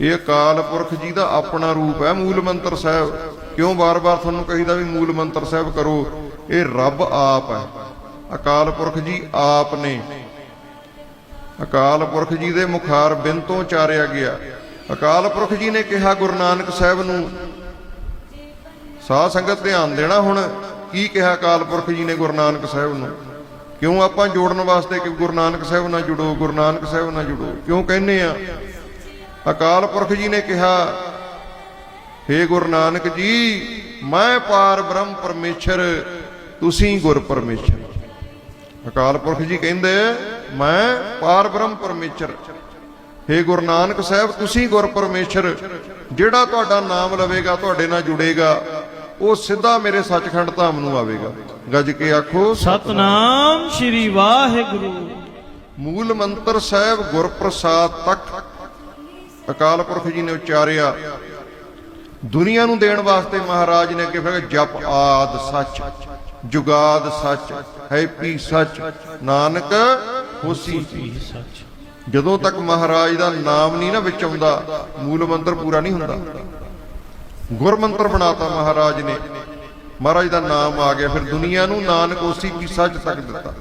ਇਹ ਅਕਾਲ ਪੁਰਖ ਜੀ ਦਾ ਆਪਣਾ ਰੂਪ ਹੈ ਮੂਲ ਮੰਤਰ ਸਾਹਿਬ। ਕਿਉਂ ਵਾਰ ਵਾਰ ਤੁਹਾਨੂੰ ਕਹੀਦਾ ਵੀ ਮੂਲ ਮੰਤਰ ਸਾਹਿਬ ਕਰੋ? ਇਹ ਰੱਬ ਆਪ ਹੈ। ਅਕਾਲ ਪੁਰਖ ਜੀ ਆਪ ਨੇ। ਅਕਾਲ ਪੁਰਖ ਜੀ ਦੇ ਮੁਖਾਰ ਬਿਨ ਤੋਂ ਚਾਰਿਆ ਗਿਆ। ਅਕਾਲ ਪੁਰਖ ਜੀ ਨੇ ਕਿਹਾ ਗੁਰੂ ਨਾਨਕ ਸਾਹਿਬ ਨੂੰ, ਸਾਧ ਸੰਗਤ ਧਿਆਨ ਦੇਣਾ ਹੁਣ, ਕੀ ਕਿਹਾ ਅਕਾਲ ਪੁਰਖ ਜੀ ਨੇ ਗੁਰੂ ਨਾਨਕ ਸਾਹਿਬ ਨੂੰ? ਕਿਉਂ ਆਪਾਂ ਜੋੜਨ ਵਾਸਤੇ ਕਿ ਗੁਰੂ ਨਾਨਕ ਸਾਹਿਬ ਨਾਲ ਜੁੜੋ, ਗੁਰੂ ਨਾਨਕ ਸਾਹਿਬ ਨਾਲ ਜੁੜੋ? ਕਿਉਂ ਕਹਿੰਦੇ ਆ ਅਕਾਲ ਪੁਰਖ ਜੀ ਨੇ ਕਿਹਾ ਹੇ ਗੁਰੂ ਨਾਨਕ ਜੀ ਮੈਂ ਪਾਰ ਬ੍ਰਹਮ ਪਰਮੇਸ਼ਰ ਤੁਸੀਂ ਗੁਰ ਪਰਮੇਸ਼ਰ। ਅਕਾਲ ਪੁਰਖ ਜੀ ਕਹਿੰਦੇ ਮੈਂ ਪਾਰ ਬ੍ਰਹਮ ਪਰਮੇਸ਼ਰ। ਹੇ ਗੁਰੂ ਨਾਨਕ ਸਾਹਿਬ ਤੁਸੀਂ ਗੁਰ ਪਰਮੇਸ਼ਰ ਜਿਹੜਾ ਤੁਹਾਡਾ ਨਾਮ ਲਵੇਗਾ ਤੁਹਾਡੇ ਨਾਲ ਜੁੜੇਗਾ ਉਹ ਸਿੱਧਾ ਮੇਰੇ ਸੱਚਖੰਡ ਧਾਮ ਨੂੰ ਆਵੇਗਾ। ਗੱਜ ਕੇ ਆਖੋ ਸਤਨਾਮ ਸ੍ਰੀ ਵਾਹਿਗੁਰੂ। ਮੂਲ ਮੰਤਰ ਸਾਹਿਬ ਗੁਰਪ੍ਰਸਾਦ ਤੱਕ ਅਕਾਲ ਪੁਰਖ ਜੀ ਨੇ ਉਚਾਰਿਆ, ਦੁਨੀਆ ਨੂੰ ਦੇਣ ਵਾਸਤੇ ਮਹਾਰਾਜ ਨੇ ਅੱਗੇ ਜਪ ਆਦ ਸੱਚ, ਜੁਗਾਦ ਸੱਚ, ਹੈਪੀ ਸੱਚ, ਨਾਨਕ ਹੋਸੀ। ਸੱਚ ਜਦੋਂ ਤੱਕ ਮਹਾਰਾਜ ਦਾ ਨਾਮ ਨਹੀਂ ਨਾ ਵਿੱਚ ਆਉਂਦਾ, ਮੂਲ ਮੰਤਰ ਪੂਰਾ ਨਹੀਂ ਹੁੰਦਾ। ਗੁਰ ਮੰਤਰ ਬਣਾਤਾ ਮਹਾਰਾਜ ਨੇ। ਮਹਾਰਾਜ ਦਾ ਨਾਮ ਆ ਗਿਆ, ਫਿਰ ਦੁਨੀਆ ਨੂੰ ਨਾਨਕ ਹੋਸੀ ਕੀ ਸੱਚ ਤੱਕ ਦਿੱਤਾ।